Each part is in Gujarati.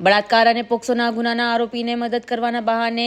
બળાત્કાર અને પોક્સોના ગુનાના આરોપીને મદદ કરવાના બહાને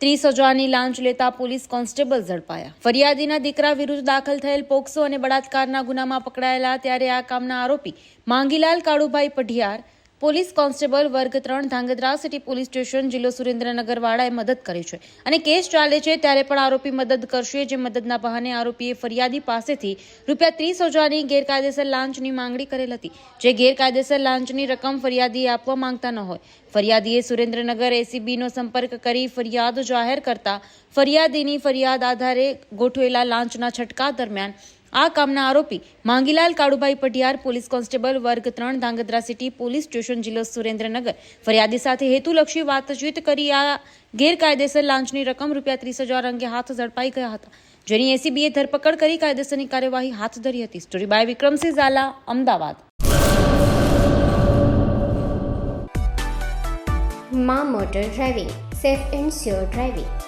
ત્રીસ હજારની લાંચ લેતા પોલીસ કોન્સ્ટેબલ ઝડપાયા. ફરિયાદીના દીકરા વિરુદ્ધ દાખલ થયેલ પોક્સો અને બળાત્કારના ગુનામાં પકડાયેલા ત્યારે આ કામના આરોપી માંગીલાલ કાળુભાઈ પઢિયાર પોલીસ કોન્સ્ટેબલ વર્ગ ત્રણ, ધાંગધ્રા સિટી પોલીસ સ્ટેશન, જિલ્લો સુરેન્દ્રનગર વાળાએ મદદ કરી છે અને કેસ ચાલે છે ત્યારે પણ આરોપી મદદ કરશે. જે મદદના બહાને આરોપીએ ફરિયાદી પાસેથી રૂપિયા ત્રીસ હજારની ગેરકાયદેસર લાંચની માંગણી કરેલ હતી. જે ગેરકાયદેસર લાંચની રકમ ફરિયાદીએ આપવા માંગતા ન હોય. ફરિયાદીએ સુરેન્દ્રનગર એસીબીનો સંપર્ક કરી ફરિયાદ જાહેર કરતા ફરિયાદીની ફરિયાદ આધારે ગોઠવેલા લાંચના છટકા દરમિયાન આ કામના આરોપી માંગીલાલ કાળુભાઈ પટિયાર, પોલીસ કોન્સ્ટેબલ વર્ગ ત્રણ, ધાંગધ્રા સિટી પોલીસ સ્ટેશન, જિલ્લો સુરેન્દ્રનગર. ફરિયાદી સાથે હેતુલક્ષી વાતચીત કરી આ ગેરકાયદેસર લાંચની રકમ રૂપિયા ત્રીસ હજાર અંગે હાથ ઝડપાઈ ગયા હતા. જેની એસીબીએ ધરપકડ કરી કાયદેસરની કાર્યવાહી હાથ ધરી હતી. Story by Vikramsinh Zala, Ahmedabad. મા motor driving, safe and sure driving.